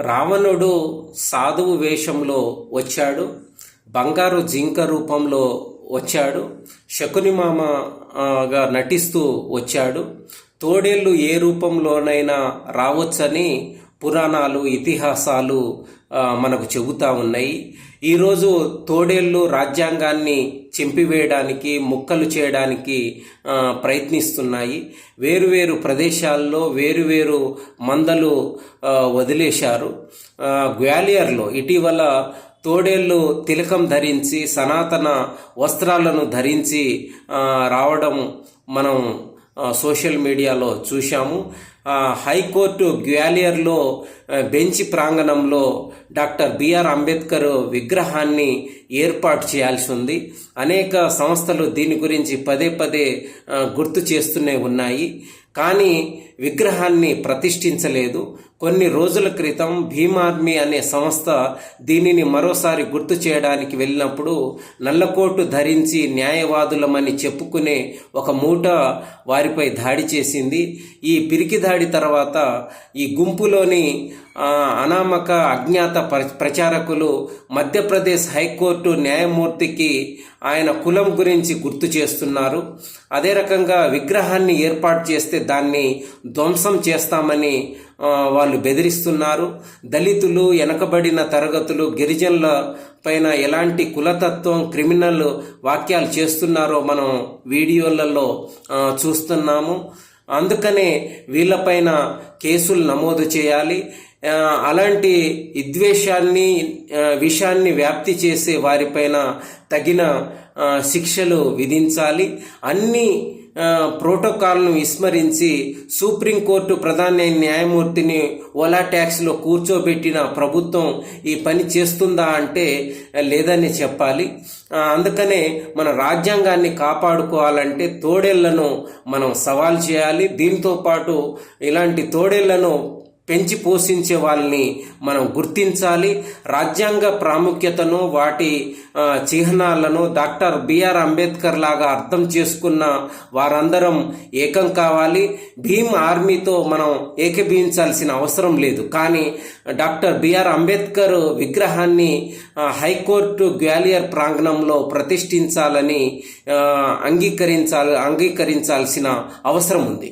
రావణుడు సాధువు వేషంలో వచ్చాడు బంగారు జింక రూపంలో వచ్చాడు శకుని మామగా నటిస్తూ వచ్చాడు. తోడేళ్ళు ఏ రూపంలోనైనా రావచ్చని పురాణాలు ఇతిహాసాలు మనకు చెబుతా ఉన్నాయి. ఈరోజు తోడేళ్ళు రాజ్యాంగాన్ని చింపివేయడానికి ముక్కలు చేయడానికి ప్రయత్నిస్తున్నాయి. వేరువేరు ప్రదేశాల్లో వేరువేరు మందలు వదిలేశారు. గ్వాలియర్లో ఇటీవల తోడేళ్ళు తిలకం ధరించి సనాతన వస్త్రాలను ధరించి రావడం మనం సోషల్ మీడియాలో చూశాము. హైకోర్టు గ్వాలియర్లో బెంచ్ ప్రాంగణంలో డాక్టర్ బిఆర్ అంబేద్కర్ విగ్రహాన్ని ఏర్పాటు చేయాల్సి ఉంది. అనేక సంస్థలు దీని గురించి పదే పదే గుర్తు చేస్తూనే ఉన్నాయి. కానీ విగ్రహాన్ని ప్రతిష్ఠించలేదు. కొన్ని రోజుల క్రితం భీమార్మీ అనే సంస్థ దీనిని మరోసారి గుర్తు చేయడానికి వెళ్ళినప్పుడు నల్లకోటు ధరించి న్యాయవాదులమని చెప్పుకునే ఒక మూట వారిపై దాడి చేసింది. ఈ పిరికి దాడి తర్వాత ఈ గుంపులోని అనామక అజ్ఞాత ప్ర- ప్రచారకులు మధ్యప్రదేశ్ హైకోర్టు న్యాయమూర్తికి ఆయన కులం గురించి గుర్తు చేస్తున్నారు. అదే రకంగా విగ్రహాన్ని ఏర్పాటు చేస్తే దాన్ని ధ్వంసం చేస్తామని వాళ్ళు బెదిరిస్తున్నారు. దళితులు వెనకబడిన తరగతులు గిరిజనుల పైన ఎలాంటి కులతత్వం క్రిమినల్ వాక్యాలు చేస్తున్నారో మనం వీడియోలలో చూస్తున్నాము. అందుకనే వీళ్ళపైన కేసులు నమోదు చేయాలి. అలాంటి విద్వేషాన్ని విషయాన్ని విషాన్ని వ్యాప్తి చేసే వారిపైన తగిన శిక్షలు విధించాలి. అన్ని ప్రోటోకాల్ను విస్మరించి సుప్రీంకోర్టు ప్రధాన న్యాయమూర్తిని ఓలా ట్యాక్స్లో కూర్చోబెట్టిన ప్రభుత్వం ఈ పని చేస్తుందా అంటే లేదని చెప్పాలి. అందుకనే మన రాజ్యాంగాన్ని కాపాడుకోవాలంటే తోడేళ్ళను మనం సవాల్ చేయాలి. దీంతో పాటు ఇలాంటి తోడేళ్ళను పెంచి పోషించే వాళ్ళని మనం గుర్తించాలి. రాజ్యాంగ ప్రాముఖ్యతను వాటి చిహ్నాలను డాక్టర్ బిఆర్ అంబేద్కర్ లాగా అర్థం చేసుకున్న వారందరం ఏకం కావాలి. భీమ్ ఆర్మీతో మనం ఏకీభవించాల్సిన అవసరం లేదు. కానీ డాక్టర్ బిఆర్ అంబేద్కర్ విగ్రహాన్ని హైకోర్టు గ్వాలియర్ ప్రాంగణంలో ప్రతిష్ఠించాలని అంగీకరించాలి అంగీకరించాల్సిన అవసరం ఉంది.